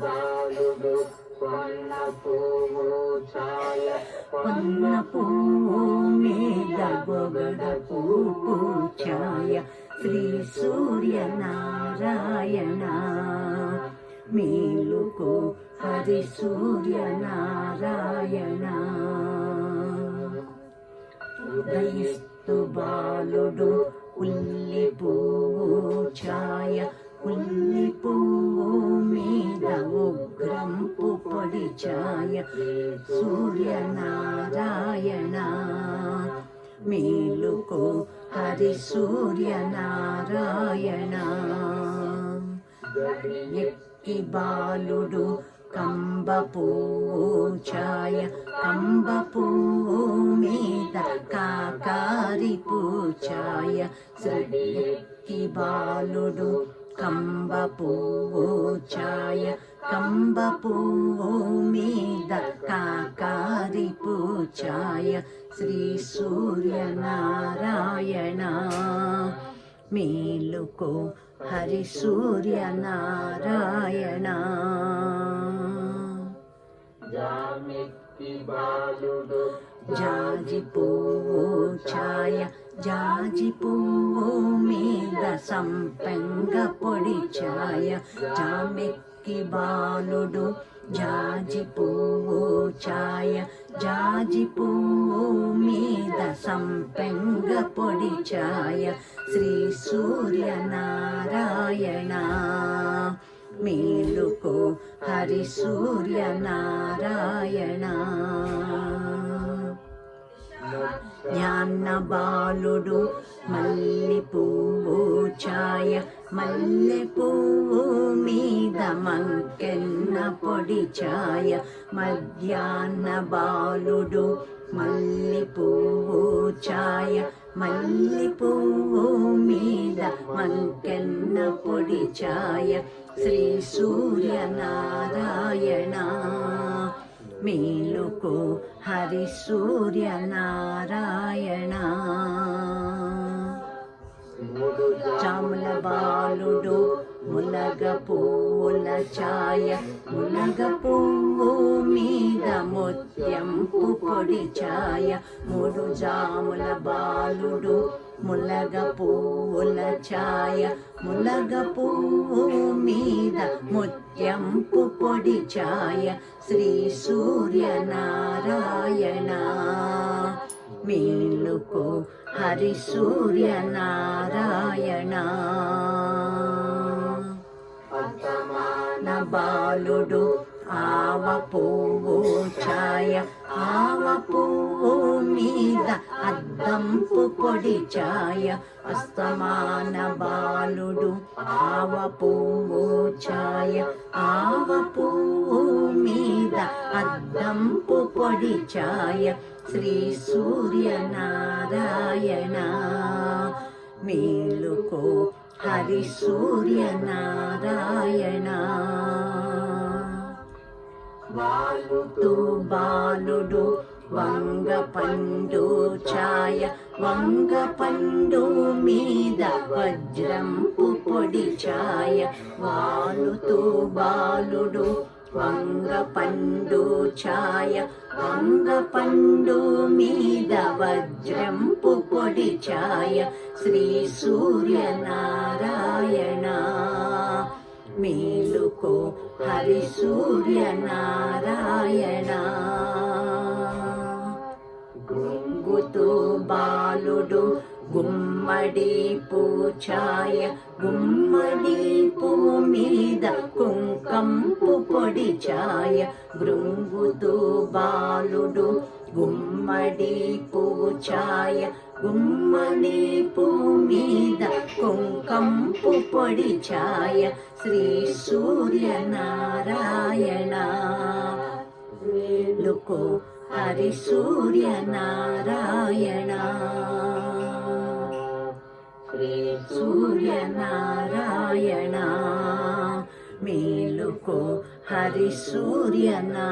బాలుడు కొన్న పువ్వు ఛాయ పన్న పువ్వు మీద గొగడ పువ్వు ఛాయ శ్రీ సూర్యనారాయణ మేలుకో హరి సూర్యనారాయణ. ఉదయిస్తు బాలుడు ఉల్లి పువ్వు ఛాయ పొడి సూర్య నారాయణ మేలుకో హరి సూర్యనారాయణ ఎక్కి బాలుడు కంబ పువ్వు ఛాయ కంబ పువ్వు మీద కాకారి పూచాయ శ్రీ బాలుడు కంబ పువ్వు ఛాయ కంబ పువ్వు మీద కాకారి పూచాయ శ్రీ సూర్యనారాయణ. మేలుకో హరి సూర్యనారాయణ. జామిక్కి బాలుడు జాజి పువ్వు ఛాయ జాజి పువ్వు మీద సంపెంగ పొడి ఛాయ జామెక్కి బాలుడు జాజి పువ్వు ఛాయ జాజి పువ్వు మీద సంపెంగ పొడి ఛాయ శ్రీ సూర్యనారాయణ. మేలుకో హరి సూర్యనారాయణ. జ్ఞాన బాలుడు మల్లె పువ్వు ఛాయ మల్లె పువ్వు మీద మంకెన్న పొడి ఛాయ. మధ్యాహ్న బాలుడు మల్లె పువ్వు ఛాయ మల్లె పువ్వు మీద మంకెన్న పొడి ఛాయ. శ్రీ సూర్యనారాయణ మేలుకో హరి సూర్యనారాయణ మూడు చాముల బాలుడు మునగ పువ్వుల ఛాయ మునగ పువ్వు మీద ముత్యంపు పొడి ఛాయ మూడు జాముల బాలుడు ములగ పువ్వుల ఛాయ ములగ పువ్వు మీద ముత్యంపు పొడి ఛాయ శ్రీ సూర్యనారాయణ మేలుకో హరి సూర్యనారాయణ. బాలుడు ఆవ పువ్వు ఛాయ ఆవ పువ్వు మీద అద్దంపు పొడి ఛాయ. అస్తమాన బాలుడు ఆవ పువ్వు ఛాయ ఆవ పువ్వు మీద అద్దంపు పొడి ఛాయ. శ్రీ సూర్యనారాయణ మేలుకో హరి సూర్యనారాయణ. బాలుడు బాలుడు వంగ పండు ఛాయ వంగ పండు మీద వజ్రంపు పొడి ఛాయ వాలుతూ బాలుడు వంగ పండు ఛాయ వంగ పండు మీద వజ్రంపు పొడి ఛాయ శ్రీ సూర్యనారాయణ హరి సూర్య నారాయణ గుంగుతూ బాలుడు గుమ్మడి పూచాయ గుమ్మడి పూ మీద కుంకంపు పొడి ఛాయ భృంగుతూ బాలుడు గుమ్మడి పూచాయ గుమ్మడి పూ కుంకంపు పొడి ఛాయ శ్రీ సూర్యనారాయణ. లుకో హరి సూర్యనారాయణ. శ్రీ సూర్యనారాయణ మేలుకో హరి సూర్యనారాయణ.